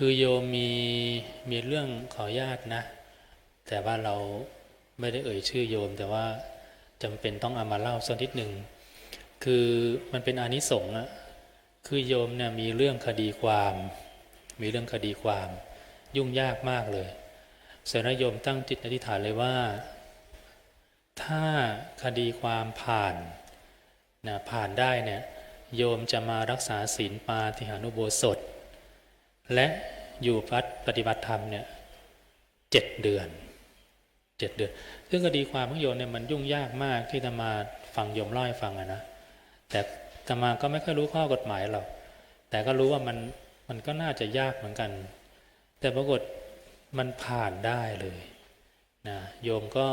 คือโยมมีมีเรื่องขอญาตนะ แต่ว่าเราไม่ได้เอ่ยชื่อโยม แต่ว่าจำเป็นต้องเอามาเล่าสักนิดหนึ่งคือมันเป็นอานิสงส์อะคือโยมเนี่ยมีเรื่องคดีความ มีเรื่องคดีความ ยุ่งยากมากเลยเสนาโยมตั้งจิตอธิษฐานเลยว่า ถ้าคดีความผ่านนะผ่านได้เนี่ยโยมจะมารักษาศีลปาฏิหานุโบสถ และอยู่วัดปฏิบัติธรรมเนี่ยเจ็ดเดือนเจ็ดเดือน ซึ่งคดีความของโยมเนี่ยมันยุ่งยากมากที่จะมาฟังโยมเล่าให้ฟังอะนะ แต่ตมาก็ไม่ค่อยรู้ข้อกฎหมายหรอก แต่ก็รู้ว่ามันมันก็น่าจะยากเหมือนกัน แต่ปรากฏมันผ่านได้เลยนะโยมก็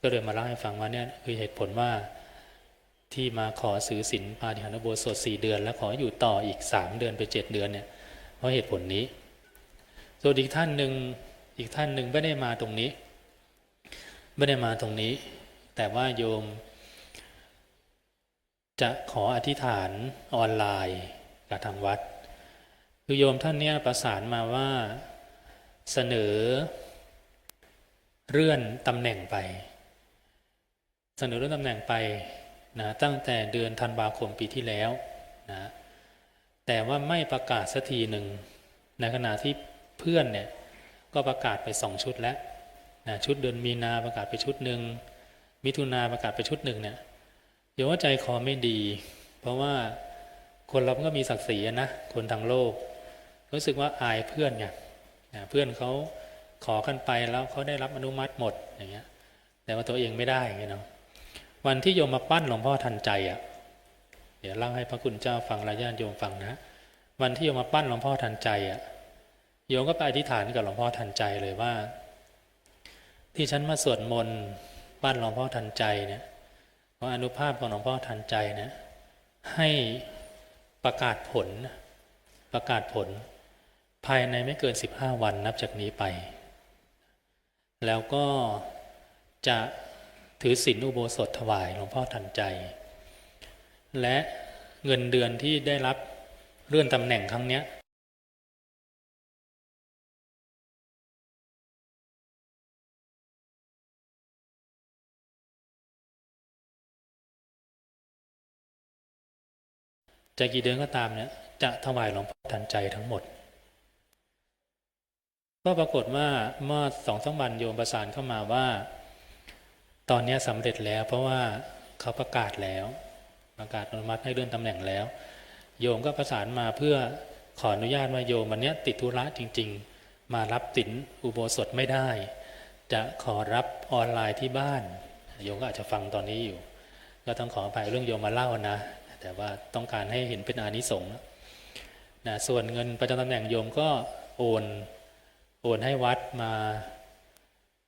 ก็เลยมาเล่าให้ฟังว่าเนี่ยคือเหตุผลว่าที่มาขอซื้อสินปาฏิหาริย์โบสถสี่เดือน แล้วขออยู่ต่ออีกสามเดือนไปเจ็ดเดือนเนี่ย เพราะเหตุผลนี้ ส่วนอีกท่านหนึ่งอีกท่านหนึ่งไม่ได้มาตรงนี้ ไม่ได้มาตรงนี้ แต่ว่าโยม จะขออธิษฐานออนไลน์กับทางวัด คือโยมท่านเนี้ยประสานมาว่าเสนอเลื่อนตำแหน่งไป เสนอเลื่อนตำแหน่งไปนะตั้งแต่เดือนธันวาคมปีที่แล้วนะ แต่ว่าไม่ประกาศสักทีหนึ่งในขณะที่เพื่อนเนี่ยก็ประกาศไปสองชุดแล้วนะชุดเดือนมีนาประกาศไปชุดหนึ่งมิถุนาประกาศไปชุดหนึ่งเนี่ยโยมว่าใจคอไม่ดี เพราะว่าคนเราก็มีศักดิ์ศรีนะคนทางโลก รู้สึกว่าอายเพื่อนไงนะเพื่อนเขาขอกันไปแล้วเขาได้รับอนุมัติหมดอย่างเงี้ยแต่ว่าตัวเองไม่ได้ไงเนาะวันที่โยมมาปั้นหลวงพ่อทันใจอะ่ะ เดี๋ยวเล่าให้พระคุณเจ้าฟังและญาติโยมฟังนะวันที่โยมมาปั้นหลวงพ่อทันใจอะ่ะโยมก็ไปอธิษฐานกับหลวงพ่อทันใจเลยว่า ที่ฉันมาสวดมนต์ปั้นหลวงพ่อทันใจเนี่ยว่าอนุภาพของหลวงพ่อทันใจเนี่ยให้ประกาศผลประกาศผล ภายในไม่เกิน 15 วันนับจากนี้ไป แล้วก็จะถือศีลอุโบสถถวายหลวงพ่อทันใจ และเงินเดือนที่ได้รับเลื่อนตำแหน่งครั้งนี้จะกี่เดือนก็ตามเนี่ยจะถวายหลวงพ่อทันใจทั้งหมด ก็ปรากฏว่าเมื่อสองสามวันโยมประสานเข้ามาว่า ตอนนี้สำเร็จแล้วเพราะว่าเขาประกาศแล้ว ประกาศอนุมัติให้เลื่อนตำแหน่งแล้ว โยมก็ประสานมาเพื่อขออนุญาตว่าโยมวันนี้ติดธุระจริง ๆ มารับตินอุโบสถไม่ได้ จะขอรับออนไลน์ที่บ้าน โยมก็อาจจะฟังตอนนี้อยู่ ก็ต้องขออภัยเรื่องโยมมาเล่านะ แต่ว่าต้องการให้เห็นเป็นอานิสงส์นะส่วนเงินประจำตำแหน่งโยมก็โอนโอนให้วัดมา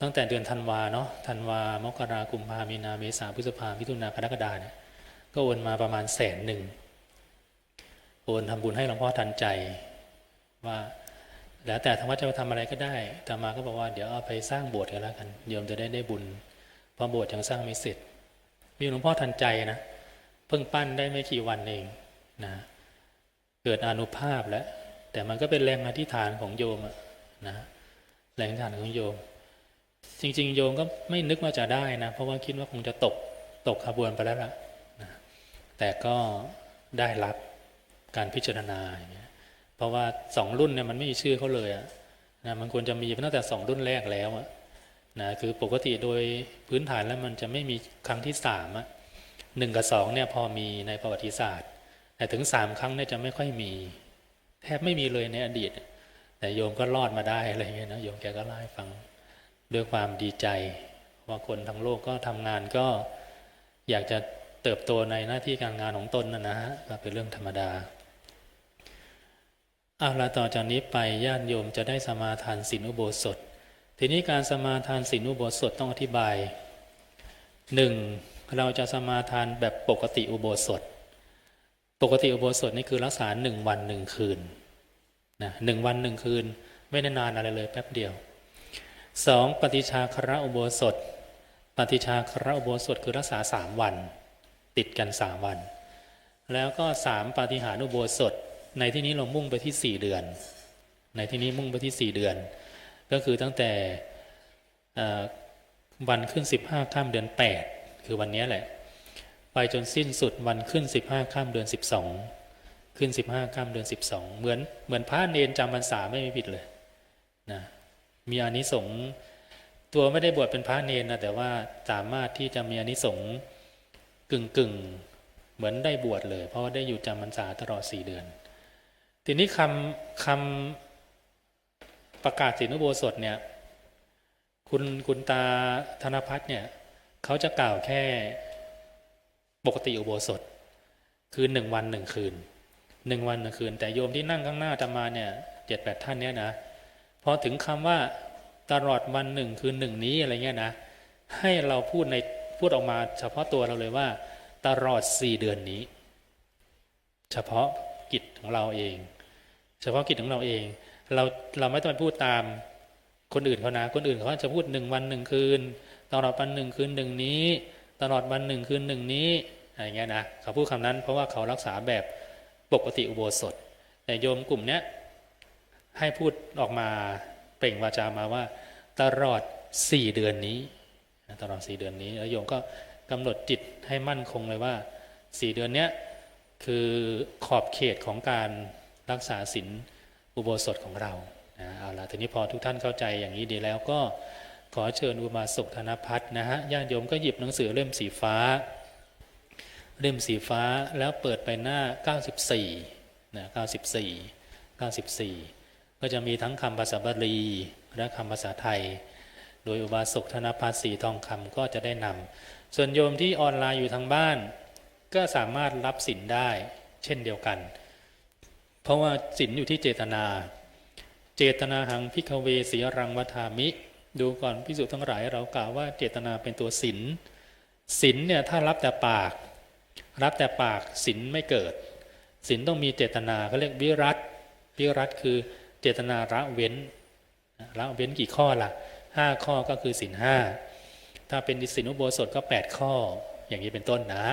ตั้งแต่เดือนธันวาเนาะธันวามกรากุมภามีนาเมษาพฤษภามิถุนากรกฎาเนี่ย ก็โอนมาประมาณแสนหนึ่งโอนทำบุญให้หลวงพ่อทันใจ ว่าแล้วแต่ทางวัดจะไปทำอะไรก็ได้แต่มาก็บอกว่าเดี๋ยวเอาไปสร้างโบสถ์กันแล้วกันโยมจะได้ได้บุญเพราะโบสถ์ยังสร้างไม่เสร็จ มีหลวงพ่อทันใจนะเพิ่งปั้นได้ไม่กี่วันเองนะเกิดอนุภาพแล้ว แต่มันก็เป็นแรงอธิษฐานของโยมนะแรงอธิษฐานของโยม จริง ๆ โยมก็ไม่นึกว่าจะได้นะ เพราะว่าคิดว่าคงจะตกตกขบวนไปแล้วล่ะนะ แต่ก็ได้รับการพิจารณาอย่างเงี้ยเพราะว่าสองรุ่นเนี่ยมันไม่มีชื่อเขาเลยอะนะมันควรจะมีตั้งแต่สองรุ่นแรกแล้วอะนะคือปกติโดยพื้นฐานแล้วมันจะไม่มีครั้งที่สามอะหนึ่งกับสองเนี่ยพอมีในประวัติศาสตร์ แต่ถึงสามครั้งเนี่ยจะไม่ค่อยมี แทบไม่มีเลยในอดีต แต่โยมก็รอดมาได้อะไรเงี้ยนะโยมแกก็เล่าให้ฟังด้วยความดีใจ ว่าคนทั้งโลกก็ทำงานก็อยากจะ เติบโตในหน้าที่การงานของตนนะนะฮะก็เป็นเรื่องธรรมดาเอาละต่อจากนี้ไปญาติโยมจะได้สมาทานศีลอุโบสถ ทีนี้การสมาทานศีลอุโบสถต้องอธิบายหนึ่งเราจะสมาทานแบบปกติอุโบสถ ปกติอุโบสถนี่คือรักษาหนึ่งวันหนึ่งคืนนะหนึ่งวันหนึ่งคืน ไม่ได้นานอะไรเลยแป๊บเดียวสองปฏิชาคระอุโบสถ ปฏิชาคระอุโบสถคือรักษาสามวัน ติดกันสามวัน แล้วก็สามปาฏิหาริย์อุโบสถ ในที่นี้เรามุ่งไปที่สี่เดือน ในที่นี้มุ่งไปที่4เดือน ก็คือตั้งแต่วันขึ้น15ข้ามเดือน8คือวันนี้แหละ ไปจนสิ้นสุดวันขึ้น15ข้ามเดือน12ขึ้น15ข้ามเดือน12เหมือนเหมือนพระเนนจำพรรษาไม่มีผิดเลยนะมีอานิสงส์ตัวไม่ได้บวชเป็นพระเนนนะแต่ว่าสามารถที่จะมีอานิสงส์ กึ่งกึ่งเหมือนได้บวชเลย เพราะว่าได้อยู่จำพรรษาตลอด4เดือน ทีนี้คำคำประกาศศีลอุโบสถเนี่ย คุณคุณตาธนพัฒน์เนี่ยเขาจะกล่าวแค่ปกติอุโบสถ คือหนึ่งวันหนึ่งคืนหนึ่งวันหนึ่งคืน แต่โยมที่นั่งข้างหน้าอาตมาเนี่ยเจ็ดแปดท่านเนี่ยนะพอถึงคำว่าตลอดวันหนึ่งคืนหนึ่งนี้อะไรเงี้ยนะให้เราพูดใน พูดออกมาเฉพาะตัวเราเลยว่า ตลอดสี่เดือนนี้ เฉพาะกิจของเราเอง เฉพาะกิจของเราเอง เราเราไม่ต้องไปพูดตามคนอื่นเขานะคนอื่นเขาจะพูดหนึ่งวันหนึ่งคืน ตลอดวันหนึ่งคืนหนึ่งนี้ ตลอดวันหนึ่งคืนหนึ่งนี้อะไรเงี้ยนะเขาพูดคำนั้นเพราะว่าเขารักษาแบบปกติอุโบสถ แต่โยมกลุ่มเนี้ยให้พูดออกมาเปล่งวาจามาว่า ตลอดสี่เดือนนี้ ตลอดสี่เดือนนี้แล้วโยมก็กำหนดจิตให้มั่นคงเลยว่าสี่เดือนเนี้ยคือขอบเขตของการรักษาศีลอุโบสถของเรานะเอาละทีนี้พอทุกท่านเข้าใจอย่างนี้ดีแล้วก็ขอเชิญอุมาสุขธนพัฒน์นะฮะญาติโยมก็หยิบหนังสือเล่มสีฟ้า เล่มสีฟ้าแล้วเปิดไปหน้า 94นะ94 94 ก็จะมีทั้งคำภาษาบาลีและคำภาษาไทย โดยอุบาสกธนพัฒน์สีทองคำก็จะได้นำส่วนโยมที่ออนไลน์อยู่ทางบ้าน ก็สามารถรับสินได้เช่นเดียวกัน เพราะว่าสินอยู่ที่เจตนา เจตนาหังพิกเวสีรังวัฏามิ ดูก่อนพิสุทั้งหลายเรากล่าวว่าเจตนาเป็นตัวสินสินเนี่ยถ้ารับแต่ปาก รับแต่ปากสินไม่เกิดสินต้องมีเจตนาเขาเรียกวิรัตวิรัตคือเจตนาละเว้นละเว้นกี่ข้อละ่ะ ห้าข้อก็คือสินห้าถ้าเป็นสินอุโบสถก็8ข้อ อย่างนี้เป็นต้นนะ